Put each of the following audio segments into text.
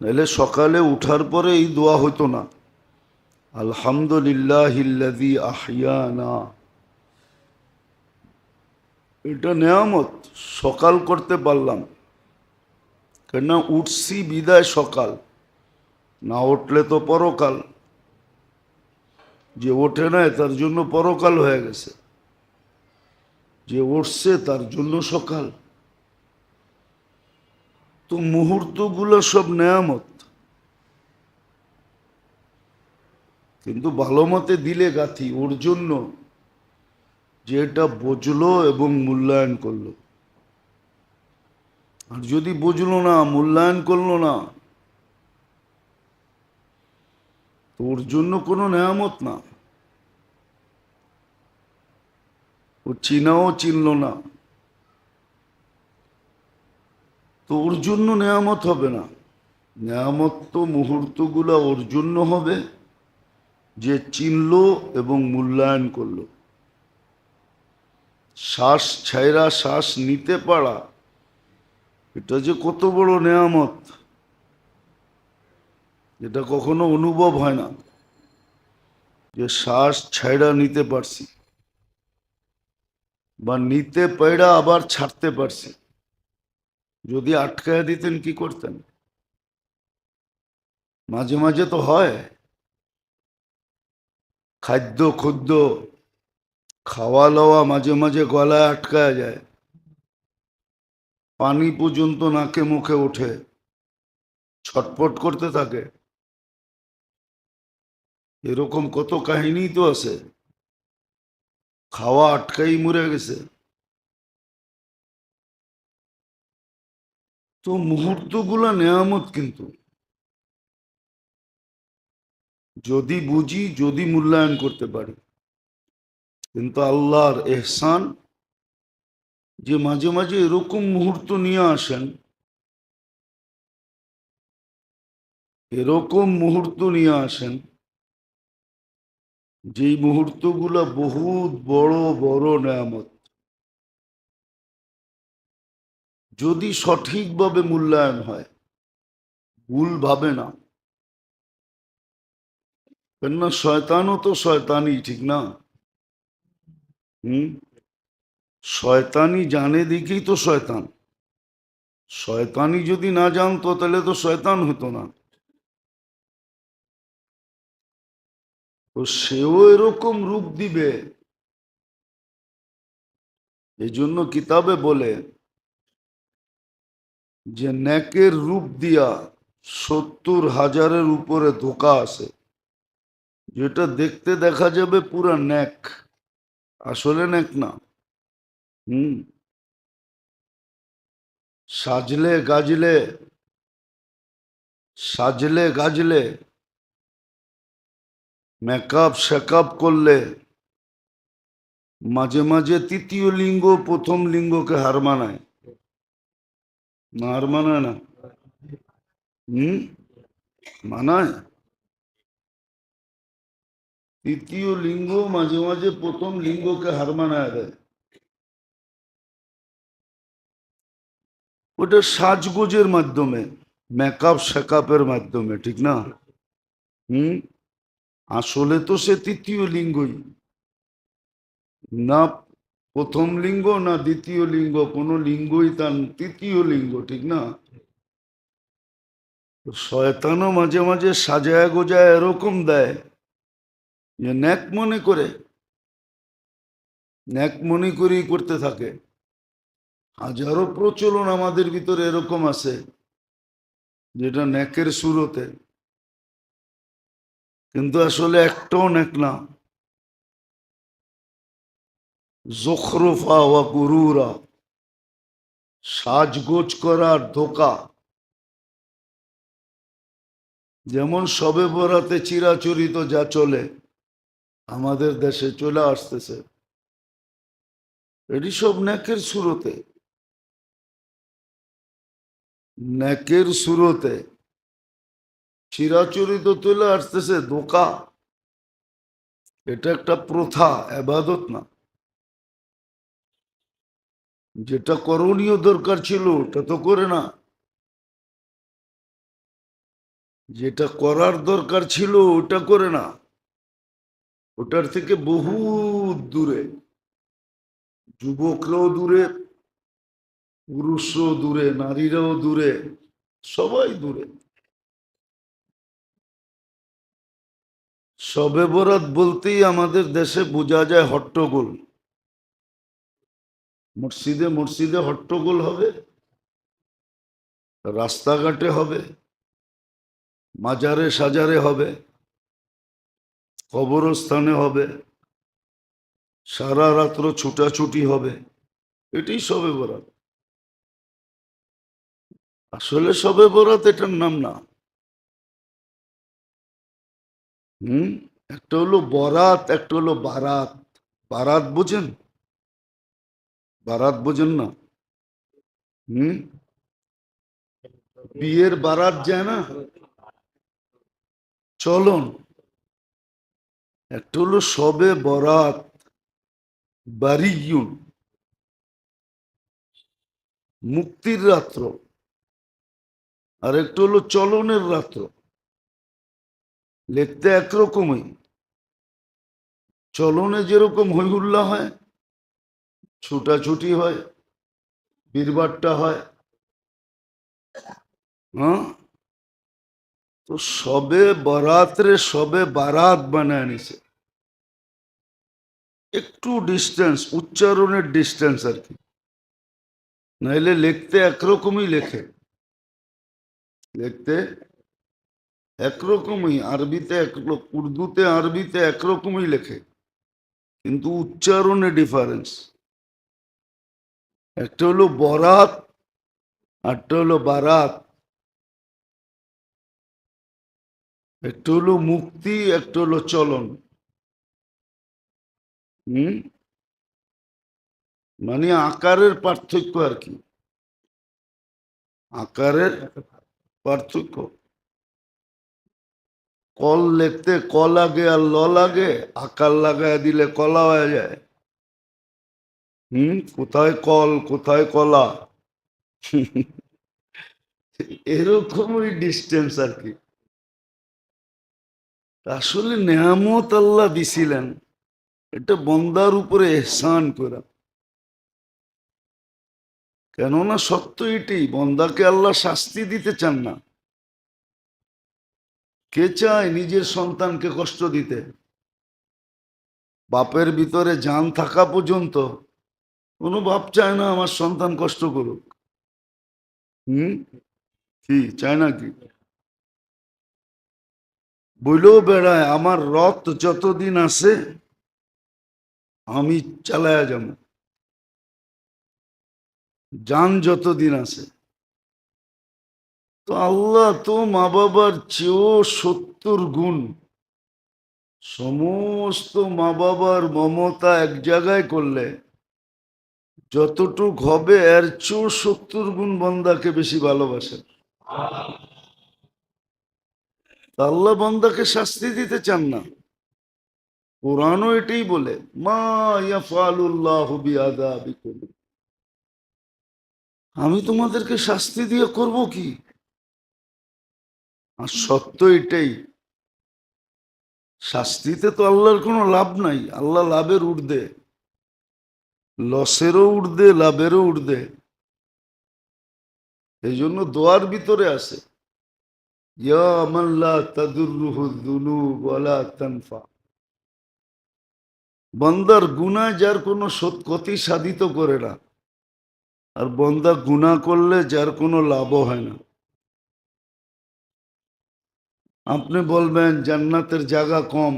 নাহলে সকালে উঠার পরে এই দোয়া হতো না। আলহামদুলিল্লাহ আহিয়ানা এটা নেয়ামত, সকাল করতে পারলাম। কেননা উঠছি বিদায় সকাল, না উঠলে তো পরকাল। যে ওঠে নাই তার জন্য পরকাল হয়ে গেছে। যে উঠছে তার জন্য সকাল। তো মুহূর্তগুলো সব নেয়ামত। কিন্তু ভালো মতে দিলে গাথি, ওর জন্য যে এটা বুঝলো এবং মূল্যায়ন করল। আর যদি বুঝলো না, মূল্যায়ন করল না, তো ওর জন্য কোনো নেয়ামত না। ও চিনাও চিনল না। তো ওর জন্য নেয়ামত হবে না। নেয়ামত তো মুহূর্তগুলো ওর জন্য হবে যে চিনল এবং মূল্যায়ন করল। শ্বাস ছাইরা শ্বাস নিতে পারা, এটা যে কত বড় নেয়ামত। এটা কখনো অনুভব হয় না যে শ্বাস ছাইরা নিতে পারছি বা নিতে পেড়া আবার ছাড়তে পারছি। যদি আটকায় দিতেন কি করতেন? মাঝে মাঝে তো হয়। খাদ্য খুদ্য খাওয়া লওয়া মাঝে মাঝে গলায় আটকায় যায়। পানি পর্যন্ত নাকে মুখে ওঠে। ছটপট করতে থাকে। এরকম কত কাহিনী তো আছে। খাওয়া আটকাই মরে গেছে। তো মুহূর্তগুলো নেয়ামত কিন্তু। যদি বুঝি, যদি মূল্যায়ন করতে পারি। কিন্তু আল্লাহর এহসান, যে মাঝে মাঝে এরকম মুহূর্ত নিয়ে আসেন, এরকম মুহূর্ত নিয়ে আসেন, যেই মুহূর্তগুলো বহুত বড় বড় নেয়ামত। যদি সঠিকভাবে মূল্যায়ন হয়, ভুল ভাবে না। কেননা শয়তানও তো শয়তানই, ঠিক না? হুম? শয়তানি জানে দেখেই তো শয়তান। শয়তানি যদি না জানতো, তাহলে তো শয়তান হতো না। তো সেও এরকম রূপ দিবে। এই জন্য কিতাবে বলে যে ন্যাকের রূপ দিয়া সত্তর হাজারের উপরে ধোকা আছে যেটা দেখতে দেখা যাবে পুরা ন্যাক। আসলে ন্যাক না। হুম। সাজলে গাজলে সাজলে গাজলে, মেকআপ শেকআপ করলে মাঝে মাঝে তৃতীয় লিঙ্গ প্রথম লিঙ্গকে হার মানায়। হার মানায় না হম মানায় তৃতীয় লিঙ্গ মাঝে মাঝে প্রথম লিঙ্গকে হার মানায় দেয় ওটা সাজগোজের মাধ্যমে মেকআপ শেকআপের মাধ্যমে ঠিক না হুম আসলে তো সে তৃতীয় লিঙ্গই না প্রথম লিঙ্গ না দ্বিতীয় লিঙ্গ? কোনো লিঙ্গই তার তৃতীয় লিঙ্গ, ঠিক না? শয়তানও মাঝে মাঝে সাজায় গোজায় এরকম দেয়। যে ন্যাক মনে করে, ন্যাক মনে করেই করতে থাকে। হাজারো প্রচলন আমাদের ভিতরে এরকম আছে, যেটা ন্যাকের সুরতে। কিন্তু আসলে একটাও ন্যাক না। জখরফা ওয়া গুরুরা। সাজগোজ করার ধোকা। যেমন সবে বরাতে চিরাচরিত যা চলে, আমাদের দেশে চলে আসতেছে। এটি সব ন্যাকের সুরতে। ন্যাকের সুরতে। চিরাচরিত চলে আসতেছে ধোকা। এটা একটা প্রথা, আবাদত না। যেটা করণীয় দরকার ছিল, ওটা তো করে না। যেটা করার দরকার ছিল, ওটা করে না। ওটার থেকে বহু দূরে, যুবকরাও দূরে, পুরুষও দূরে, নারীরাও দূরে, সবাই দূরে। সবে বরাত বলতেই আমাদের দেশে বোঝা যায় হট্টগোল। মসজিদে মসজিদে হট্টগোল হবে, রাস্তাঘাটে হবে, মাজারে সাজারে হবে, কবরস্থানে হবে, সারা রাত্র ছুটাছুটি হবে, এটাই সবে বরাত। আসলে সবে বরাত এটার নাম না। হুম? একটা হলো বরাত, একটা হলো বারাত। বারাত বোঝেন? বারাত বোঝেন না। হুম? বিয়ের বারাত যায় না। চলন। একটা হলো সবে বরাত, বারিয়ুন। মুক্তির রাত্র। আর একটা হলো চলনের রাত্র। লিখতে একরকমই। চলনে যেরকম হৈহুল্লা হয় ছুটাছুটি হয় বীরবারটা হয় হ্যাঁ? তো সবে বরাত্রে সবে বারাত বানায় নিছে। একটু ডিস্টেন্স উচ্চারণের ডিস্টেন্স আর কি। নাইলে লিখতে একরকমই লেখে। লিখতে একরকমই, আরবিতে এক উর্দুতে আরবিতে একরকমই লেখে। কিন্তু উচ্চারণে ডিফারেন্স একটা হলো বরাত আরটা হলো বারাত। একটা হলো মুক্তি, একটা হলো চলন। হুম? মানে আকারের পার্থক্য আর কি। আকারের পার্থক্য। কল লিখতে ক লাগে আর ল লাগে আকার লাগায় দিলে কলা হয়ে যায়। হুম? কোথায় কল, কোথায় কলা? এরকমই ডিস্টেন্স আর কি। আসলে নেয়ামত আল্লাহ দিছিলেন। এটা বন্দার উপরে এহসান করা। কেননা সত্য এটি, বন্দাকে আল্লাহ শাস্তি দিতে চান না। কে চায় নিজের সন্তানকে কষ্ট দিতে? বাপের ভিতরে জান থাকা পর্যন্ত কোনো বাপ চায় না আমার সন্তান কষ্ট করুক। হুম? কি? চায় না কি? বইলেও বেড়ায়, আমার রথ যতদিন আছে, আমি চালায়া যাব। যান যতদিন আছে। তো আল্লাহ তো মা বাবার চেয়েও সত্তর গুণ। সমস্ত মা বাবার মমতা এক জায়গায় করলে যতটুক হবে, এর চেয়েও সত্তর গুণ বন্দাকে বেশি ভালোবাসেন। আল্লাহ বন্দাকে শাস্তি দিতে চান না। কোরআনও এটাই বলে, মা আমি তোমাদেরকে শাস্তি দিয়ে করব কি? আর সত্য এটাই, শাস্তিতে তো আল্লাহর কোনো লাভ নাই, আল্লাহ লাভের উর্ধে লসেরও উর্ধে লাভেরও উর্ধে এই জন্য দোয়ার ভিতরে আছে বন্দার গুনাহ যার কোনো ক্ষতি সাধিত করে না, আর বন্দা গুণা করলে যার কোনো লাভও হয় না। আপনি বলবেন, জান্নাতের জায়গা কম।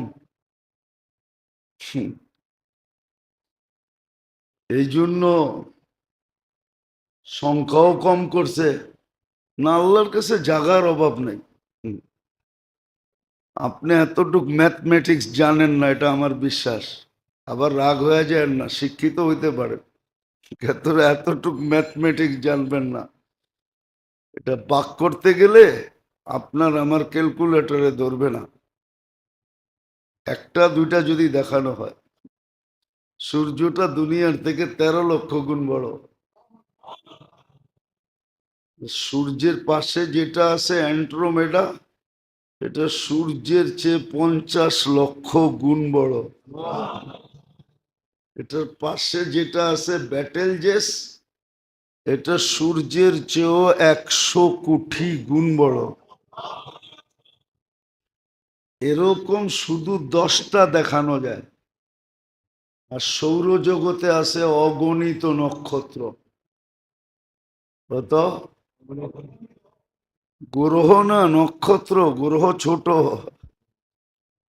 এই জন্য সংখ্যাও কম করছে। না আল্লাহর কাছে জাগার অভাব নেই। আপনি এতটুক ম্যাথমেটিক্স জানেন না এটা আমার বিশ্বাস। আবার রাগ হয়ে যায় না শিক্ষিত হইতে পারে। ক্ষেত্রে এতটুক ম্যাথমেটিক্স জানবেন না। এটা বাক করতে গেলে আপনার আমার ক্যালকুলেটরে ধরবে না। একটা দুইটা যদি দেখানো হয়। সূর্যটা দুনিয়ার থেকে তেরো লক্ষ গুণ বড়। সূর্যের পাশে যেটা আছে অ্যান্ট্রোমেডা এটা সূর্যের চেয়ে পঞ্চাশ লক্ষ গুণ বড়। এটার পাশে যেটা আছে ব্যাটেল জেস, এটা সূর্যের চেয়েও একশো কোটি গুণ বড়। এরকম শুধু দশটা দেখানো যায়। আর সৌরজগতে আছে অগণিত নক্ষত্র। কত? গ্রহ না নক্ষত্র, গ্রহ ছোট।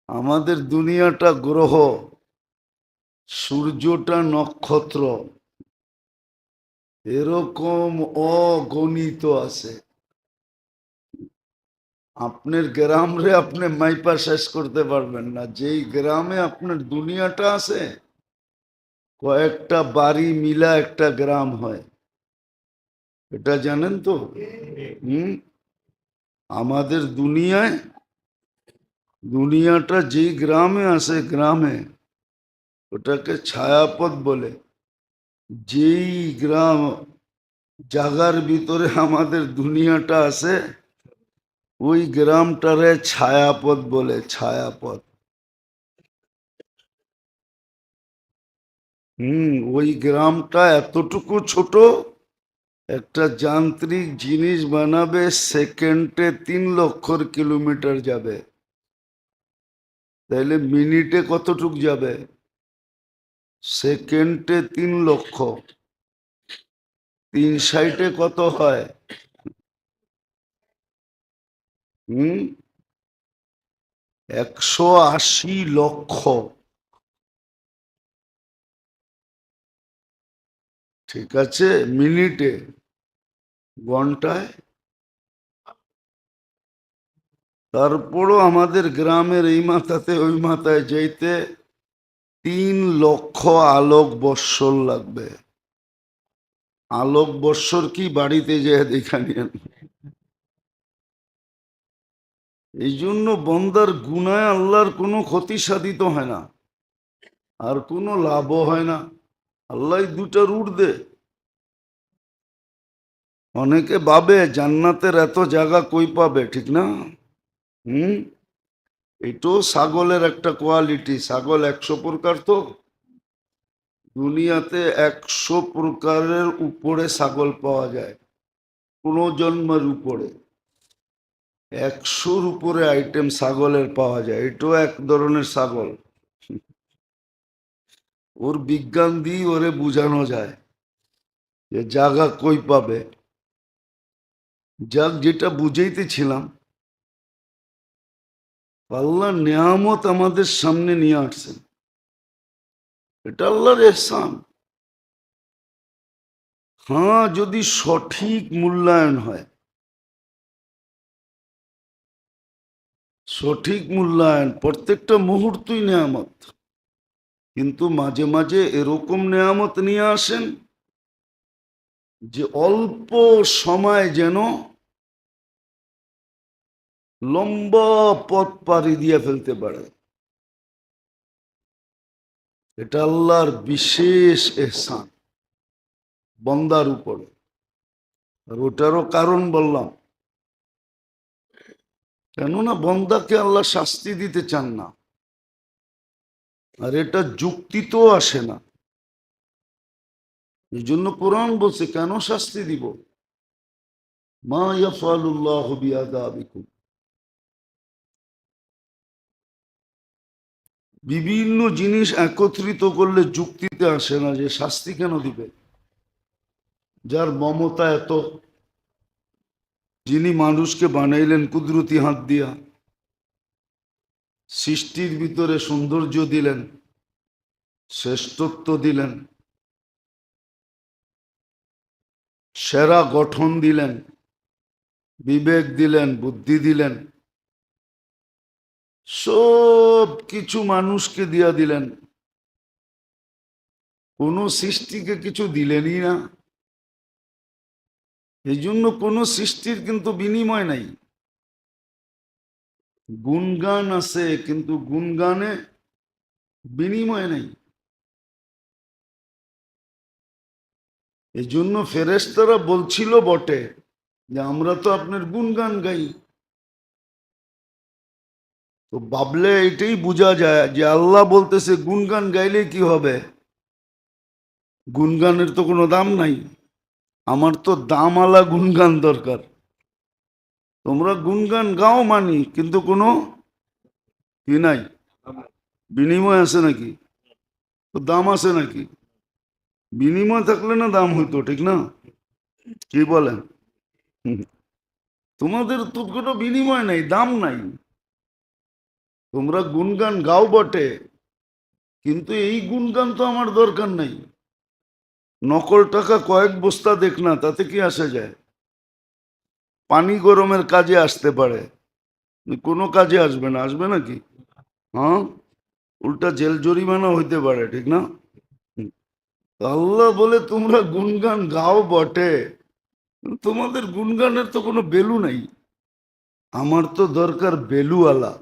আমাদের দুনিয়াটা গ্রহ, সূর্যটা নক্ষত্র। এরকম অগণিত আছে। আপনার গ্রামরে আপনি মাইপা শেষ করতে পারবেন না। যেই গ্রামে আপনার দুনিয়াটা আছে কয়েকটা বাড়ি মিলা একটা গ্রাম হয়। এটা জানেন তো? হুম? আমাদের দুনিয়ায়, দুনিয়াটা যেই গ্রামে আছে গ্রামে, ওটাকে ছায়াপথ বলে। যেই গ্রাম, জাগার ভিতরে আমাদের দুনিয়াটা আছে, ওই গ্রামটারে ছায়াপথ বলে, ছায়াপথ। হুম, ওই গ্রামটা এতটুকু ছোট, একটা যান্ত্রিক জিনিস বানাবে সেকেন্ডে তিন লক্ষর কিলোমিটার যাবে। তাইলে মিনিটে কতটুক যাবে? সেকেন্ডে তিন লক্ষ। তিন সাইটে কত হয়? হুম, একশো আশি লক্ষ। ঠিক আছে, মিনিটে ঘন্টায়। তারপরও আমাদের গ্রামের এই মাথাতে ওই মাথায় যেতে তিন লক্ষ আলোক বৎসর লাগবে। আলোক বৎসর কি বাড়িতে যেয়ে দেখা নিয়েন এই জন্য বন্দার গুনায় আল্লাহর কোনো ক্ষতি সাধিত হয় না, আর কোনো লাভও হয় না। আল্লাহ দুটা রুট দে। অনেকে ভাবে জান্নাতের এত জায়গা কই পাবে, ঠিক না? হুম? এটাও ছাগলের একটা কোয়ালিটি, ছাগল একশো প্রকার তো। দুনিয়াতে একশো প্রকারের উপরে ছাগল পাওয়া যায়, কোনো জন্মের উপরে। একশোর উপরে আইটেম ছাগলের পাওয়া যায়, এটাও এক ধরনের ছাগল। ওর বিজ্ঞান দিয়ে ওরে বোঝানো যায় যে জায়গা কই পাবে। যাক, যেটা বুঝাইতেছিলাম, আল্লাহ নিয়ামত আমাদের সামনে নিয়ে আসছেন। এটা আল্লাহর এহসান। হ্যাঁ যদি সঠিক মূল্যায়ন হয়, সঠিক মূল্যায়ন, প্রত্যেকটা মুহূর্তই নেয়ামত। কিন্তু মাঝে মাঝে এরকম নেয়ামত নিয়ে আসেন যে অল্প সময় যেন লম্বা পথ পাড়ি দিয়ে ফেলতে পারে। এটা আল্লাহর বিশেষ এহসান বন্দার উপরে। আর ওটারও কারণ বললাম। কেননা বন্দাকে আল্লাহ শাস্তি দিতে চান না। আর এটা যুক্তিতেও আসে না। এই জন্য কোরআন বলছে, কেন শাস্তি দিব? মা ইয়াফালুল্লাহ বিআদাবিকুম বিভিন্ন জিনিস একত্রিত করলে যুক্তিতে আসে না যে শাস্তি কেন দিবে? যার মমতা এত। যিনি মানুষকে বানাইলেন কুদরতি হাত দিয়া। সৃষ্টির ভিতরে সৌন্দর্য দিলেন, শ্রেষ্ঠত্ব দিলেন, সেরা গঠন দিলেন, বিবেক দিলেন, বুদ্ধি দিলেন, সব কিছু মানুষকে দিয়া দিলেন। কোনো সৃষ্টিকে কিছু দিলেনই না। এই জন্য কোনো সৃষ্টির কিন্তু বিনিময় নাই। গুণগান আছে, কিন্তু গুণগানে বিনিময় নেই। এই জন্য ফেরেস্তারা বলছিল বটে যে, আমরা তো আপনার গুণগান গাই। তো ভাবলে এটাই বোঝা যায় যে, আল্লাহ বলতেছে গুনগান গাইলে কি হবে? গুনগানের তো কোনো দাম নাই। আমার তো দাম দামওয়ালা গুনগান দরকার। তোমরা গুনগান গাও মানি, কিন্তু কোনো কি নাই। বিনিময় আছে নাকি? দাম আছে নাকি? বিনিময় থাকলে না দাম হইতো, ঠিক না? কি বলেন। তোমাদের তো কোনো বিনিময় নাই, দাম নাই। তোমরা গুনগান গাও বটে, কিন্তু এই গুনগান তো আমার দরকার নাই। নকল টাকা কয়েক বস্তা দেখ না, তাতে কি আসা যায়? পানি গরমের কাজে আসতে পারে। কোনো কাজে আসবে না, আসবে নাকি? হ্যাঁ? উল্টা জেল জরিমানা হইতে পারে, ঠিক না? আল্লাহ বলে তোমরা গুনগান গাও বটে। তোমাদের গুনগানের তো কোনো বেলু নাই। আমার তো দরকার বেলুওয়ালা।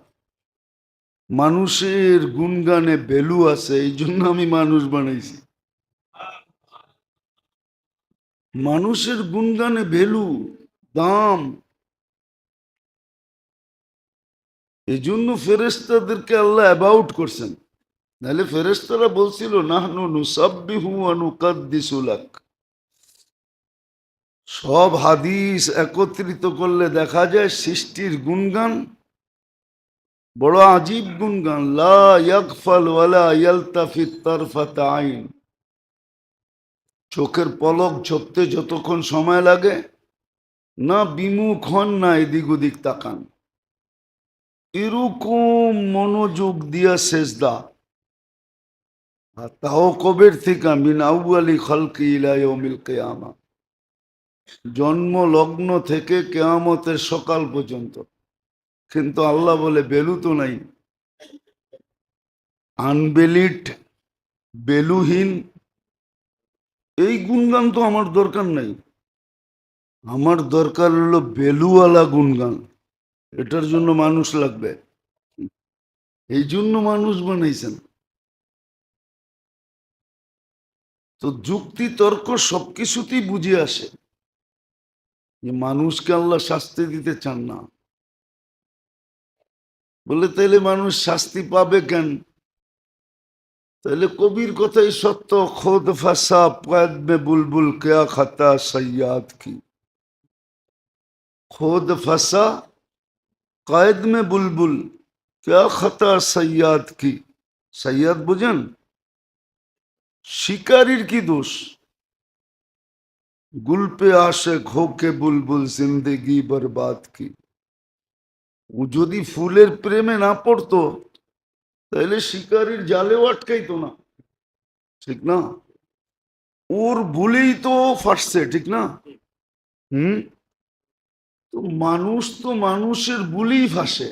মানুষের গুনগানে বেলু আছে এই জন্য আমি মানুষ বানাইছি। মানুষের গুনগানে ভ্যালু দাম। এই জন্য ফেরেস্তাদেরকে আল্লাহ অ্যাবাউট করছেন। নাহলে ফেরেস্তারা বলছিল, নাহনু নুসাব্বিহু ওয়া নুকাদ্দিসু লাক। সব হাদিস একত্রিত করলে দেখা যায় সৃষ্টির গুণগান বড় আজীব তারফাত আইন। চোখের পলক ঝপতে যতক্ষণ সময় লাগে না বিমুখ হন না এদিক ওদিক তাকান। এরকম মনোযোগ দিয়া সেজদা। আর তাও কবের থেকে? মিন আউয়ালি খলকি ইলা ইয়াউমিল কিয়ামা। জন্ম লগ্ন থেকে কেয়ামতের সকাল পর্যন্ত। কিন্তু আল্লাহ বলে, বেলু তো নাই। আনবেলিট, বেলুহীন, এই গুণগান তো আমার দরকার নাই। আমার দরকার হলো বেলুওয়ালা গুণগান। এটার জন্য মানুষ লাগবে। এই জন্য মানুষ বানাইছেন। তো যুক্তি, তর্ক সবকিছুতেই বুঝে আসে যে মানুষকে আল্লাহ শাস্তি দিতে চান না। বলে তাইলে মানুষ শাস্তি পাবে কেন? তাহলে কবির কথাই সত্য, খোদ ফাসা মে বুলবুল কেয়া খাতা সৈয়াদ কি? খোদ ফাসা কয়েদ মে বুলবুল क्या खता सैयाद की সৈয়াদ বুঝেন শিকারীর কি দোষ গুল পে আসে খোকে বুলবুল জিন্দেগি বরবাদ কি ও যদি ফুলের প্রেমে না পড়তো তাহলে শিকারীর জালেও আটকাইতো না ঠিক না ওর ভুলেই তো ও ফাটছে ঠিক না হুম তো মানুষ তো মানুষের ভুলেই ফাঁসে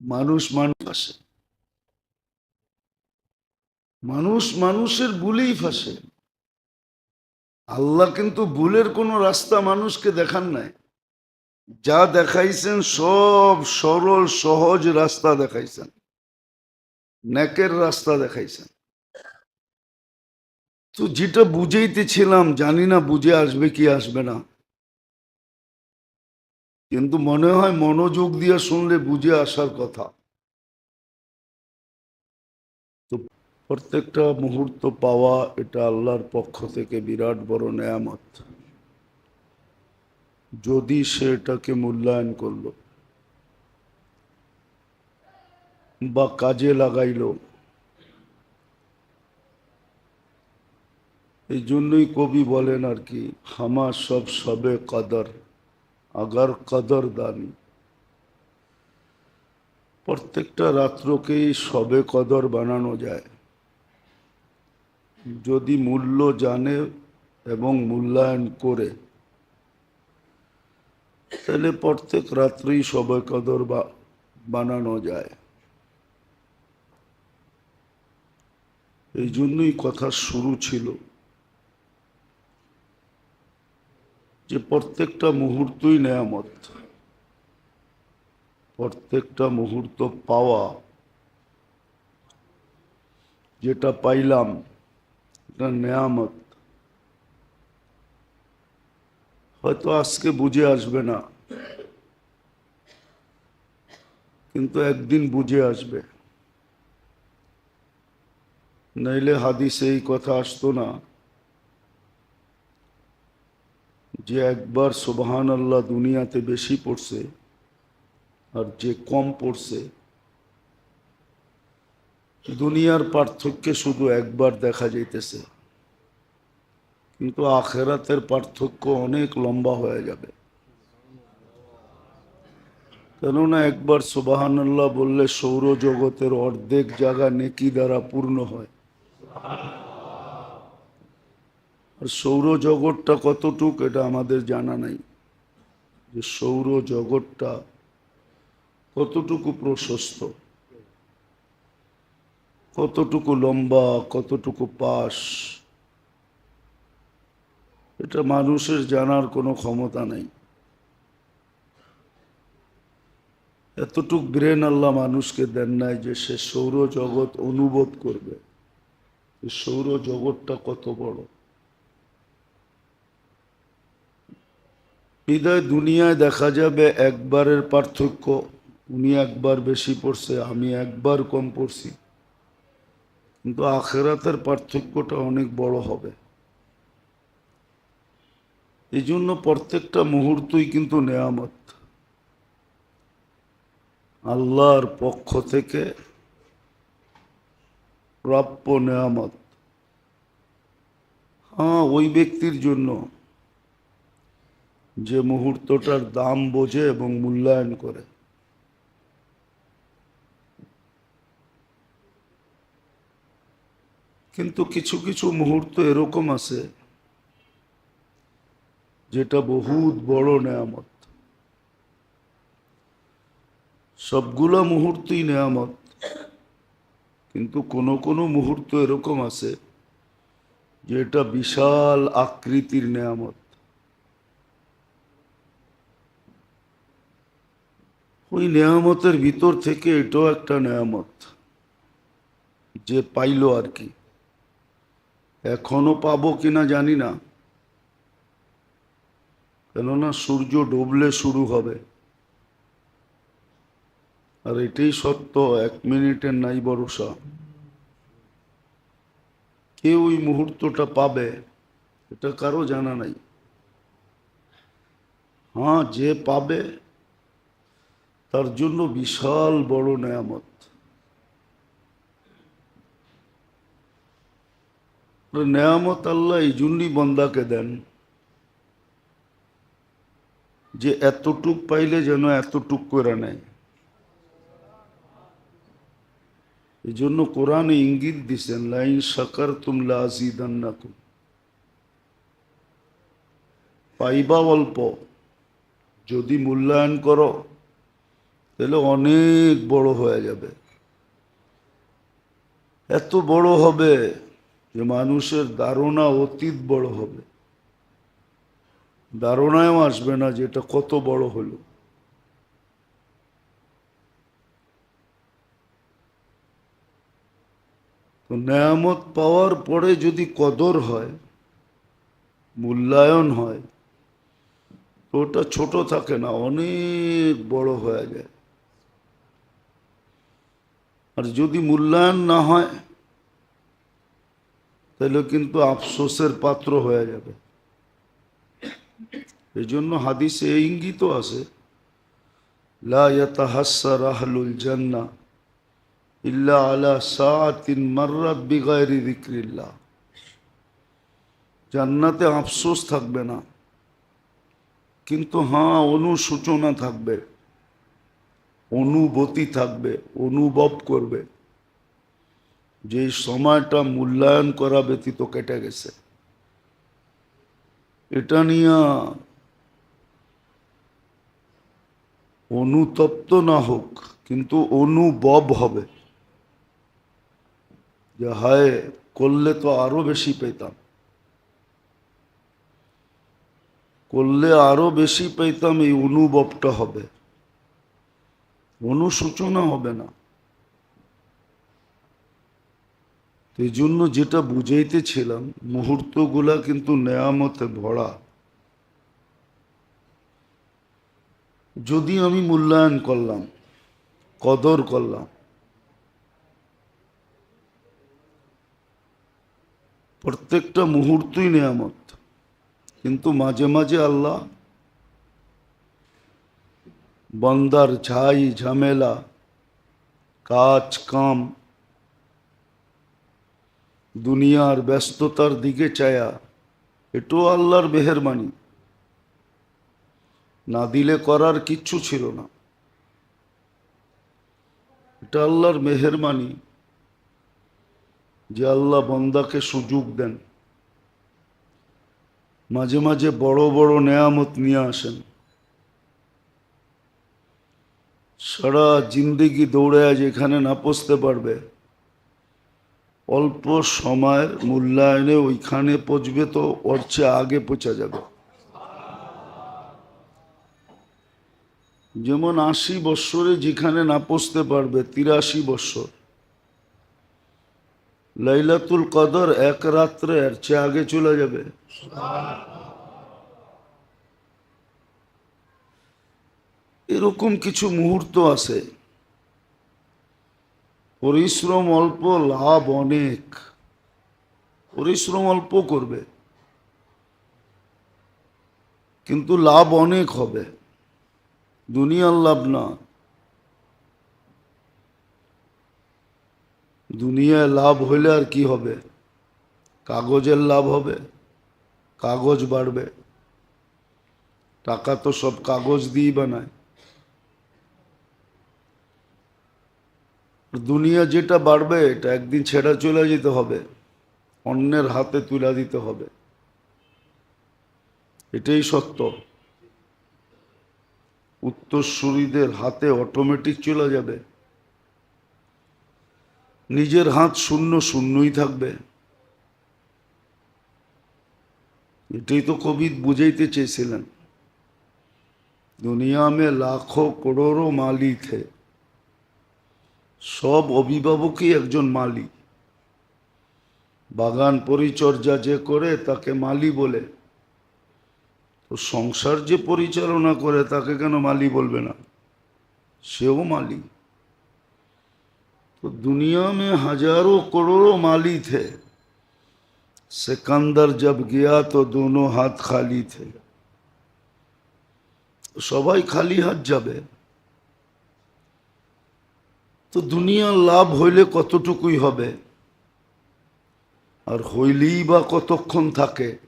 মানুষ মানুষ ফাঁসে মানুষ মানুষের ভুলেই ফাঁসে আল্লাহ কিন্তু ভুলের কোনো রাস্তা মানুষকে দেখান নাই। যা দেখাইছেন সব সরল, সহজ রাস্তা দেখাইছেন। নেকের রাস্তা দেখাইছেন। তো যেটা বুঝাইতেছিলাম, জানি না বুঝে আসবে কি আসবে না। কিন্তু মনে হয় মনোযোগ দিয়ে শুনলে বুঝে আসার কথা। তো প্রত্যেকটা মুহূর্ত পাওয়া এটা আল্লাহর পক্ষ থেকে বিরাট বড় নেয়ামত। যদি সে এটাকে মূল্যায়ন করল বা কাজে লাগাইলো, এই জন্যই কবি বলেন আর কি, হামা সব সবে কদর। আগার কদর দানি। প্রত্যেকটা রাত্রকেই সবে কদর বানানো যায়। যদি মূল্য জানে এবং মূল্যায়ন করে, তাহলে প্রত্যেক রাত্রেই সবে কদর বানানো যায়। এই জন্যই কথা শুরু ছিল। যে প্রত্যেকটা মুহূর্তই নেয়ামত। প্রত্যেকটা মুহূর্ত পাওয়া। যেটা পাইলাম, এটা নেয়ামত। হয়তো আজকে বুঝে আসবে না। কিন্তু একদিন বুঝে আসবে। নইলে হাদিসে এই কথা আসতো না। যে একবার সুবহান আল্লাহ দুনিয়াতে বেশি পড়ছে আর যে কম পড়ছে, দুনিয়ার পার্থক্যে শুধু একবার দেখা যাইতেছে। কিন্তু আখেরাতের পার্থক্য অনেক লম্বা হয়ে যাবে। কেননা একবার সুবাহান্লাহ বললে সৌরজগতের অর্ধেক জায়গা নেকি দ্বারা পূর্ণ হয়। আর সৌরজগৎটা কতটুক এটা আমাদের জানা নাই। যে সৌরজগৎটা কতটুকু প্রশস্ত, কতটুকু লম্বা, কতটুকু পাশ, এটা মানুষের জানার কোনো ক্ষমতা নেই। এতটুক ব্রেন আল্লাহ মানুষকে দেন নাই যে সে সৌরজগৎ অনুভব করবে সৌরজগৎটা কত বড়। বিদায়, দুনিয়ায় দেখা যাবে একবারের পার্থক্য। উনি একবার বেশি পড়ছে, আমি একবার কম পড়ছি। কিন্তু আখেরাতের পার্থক্যটা অনেক বড় হবে। এই জন্য প্রত্যেকটা মুহূর্তই কিন্তু নেয়ামত। আল্লাহর পক্ষ থেকে প্রাপ্য নেয়ামত। হ্যাঁ ওই ব্যক্তির জন্য যে মুহূর্তটার দাম বোঝে এবং মূল্যায়ন করে। কিন্তু কিছু কিছু মুহূর্ত এরকম আছে, যেটা বহুত বড় নেয়ামত। সবগুলো মুহূর্তই নেয়ামত, কিন্তু কোনো কোনো মুহূর্ত এরকম আছে যেটা বিশাল আকৃতির নেয়ামত। ওই নেয়ামতের ভিতর থেকে এটাও একটা নেয়ামত যে পাইলো আর কি। এখনও পাবো কিনা জানি না। কেননা সূর্য ডুবলে শুরু হবে। আর এটাই সত্য, এক মিনিটের নাই ভরসা। কে ওই মুহূর্তটা পাবে, এটা কারও জানা নাই। হ্যাঁ যে পাবে তার জন্য বিশাল বড় নেয়ামত। নেয়ামত আল্লাহ এই জন্যই বন্দাকে দেন যে এতটুক পাইলে যেন এতটুক করে নেয়। এই জন্য কোরআনে ইঙ্গিত দিছেন, লাইন সাকার তুমলা আজিদান্নাকুম পাইবা অল্প, যদি মূল্যায়ন করো। তাহলে অনেক বড় হয়ে যাবে। এত বড় হবে যে মানুষের ধারণা অতীত বড় হবে। ধারণায়ও আসবে না যে এটা কত বড় হলো। তো নেয়ামত পাওয়ার পরে যদি কদর হয়, মূল্যায়ন হয়, তো ওটা ছোট থাকে না, অনেক বড় হয়ে যায়। আর যদি মূল্যায়ন না হয়, তাহলে কিন্তু আফসোসের পাত্র হয়ে যাবে। এই জন্য হাদিসে এই ইঙ্গিত আছে, লা ইয়াতাহাসসার আহলুল জান্নাহ ইল্লা আলা সাআতিন মাররাত বিগায়রি যিকরিল্লাহ। জান্নাতে আফসোস থাকবে না, কিন্তু হ্যাঁ অনুসূচনা থাকবে। অনুভূতি থাকবে, অনুভব করবে। যে সময়টা মূল্যায়ন করা ব্যতীত কেটে গেছে। এটা নিয়ে অনুতপ্ত না হোক, কিন্তু অনুভব হবে। যে হায়, করলে তো আরও বেশি পেতাম। করলে আরও বেশি পেতাম, এই অনুভবটা হবে। অনুসূচনা হবে না। এই জন্য যেটা বুঝাইতেছিলাম, মুহূর্তগুলা কিন্তু নেয়ামতে ভরা। যদি আমি মূল্যায়ন করলাম, কদর করলাম, প্রত্যেকটা মুহূর্তই নেয়ামত। কিন্তু মাঝে মাঝে আল্লাহ বন্দার ঝাই ঝামেলা, কাজ কাম। দুনিয়ার ব্যস্ততার দিকে চায়া এটাও আল্লাহর মেহেরবানি। না দিলে করার কিচ্ছু ছিল না। এটা আল্লাহর মেহেরবানি যে আল্লাহ বন্দাকে সুযোগ দেন। মাঝে মাঝে বড় বড় নেয়ামত নিয়ে আসেন। সারা জিন্দিগি দৌড়ে যেখানে না পৌঁছতে পারবে। অল্প সময়ের মূল্যায়নে ওইখানে পৌঁছবে তো ওর চেয়ে আগে পৌঁছা যাবে। যেমন আশি বৎসরে যেখানে না পৌঁছতে পারবে, তিরাশি বৎসর। লাইলাতুল কদর এক রাত্রে এর চেয়ে আগে চলে যাবে। এরকম কিছু মুহূর্ত আছে। পরিশ্রম অল্প, লাভ অনেক। পরিশ্রম অল্প করবে। কিন্তু লাভ অনেক হবে। দুনিয়ার লাভ না। দুনিয়ায় লাভ হইলে আর কি হবে? কাগজের লাভ হবে। কাগজ বাড়বে। টাকা তো সব কাগজ দিয়েই বানায়। দুনিয়া যেটা বাড়বে, এটা একদিন ছেড়া চলে যেতে হবে। অন্যের হাতে তুলে দিতে হবে। এটাই সত্য। উত্তরসূরিদের হাতে অটোমেটিক চলে যাবে। নিজের হাত শূন্য শূন্যই থাকবে। এটাই তো কবি বুঝাইতে চেয়েছিলেন। দুনিয়া মে লাখো করোড়ো মালি থে সব অভিভাবকই একজন মালি বাগান পরিচর্যা যে করে তাকে মালি বলে তো সংসার যে পরিচালনা করে তাকে কেন মালি বলবে না সেও মালি तो दुनिया में हजारों करोड़ों माली थे सिकंदर जब गया तो दोनों हाथ खाली थे সবাই খালি হাত যাবে তো দুনিয়ার লাভ হইলে কতটুকুই হবে? আর হইলেই বা কতক্ষণ থাকে?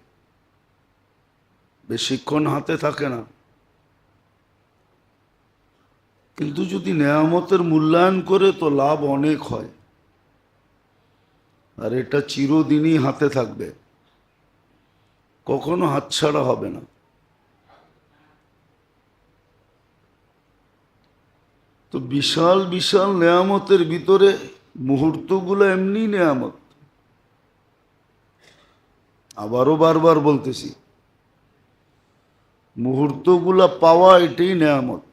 বেশিক্ষণ হাতে থাকে না। কিন্তু যদি নেয়ামতের মূল্যায়ন করে তো লাভ অনেক হয়। আর এটা চিরদিনই হাতে থাকবে। কখনো হাতছাড়া হবে না। তো বিশাল বিশাল নেয়ামতের ভিতরে মুহূর্তগুলো এমনি নেয়ামত। আবারও বারবার বলতেছি, মুহূর্তগুলা পাওয়া এটাই নেয়ামত।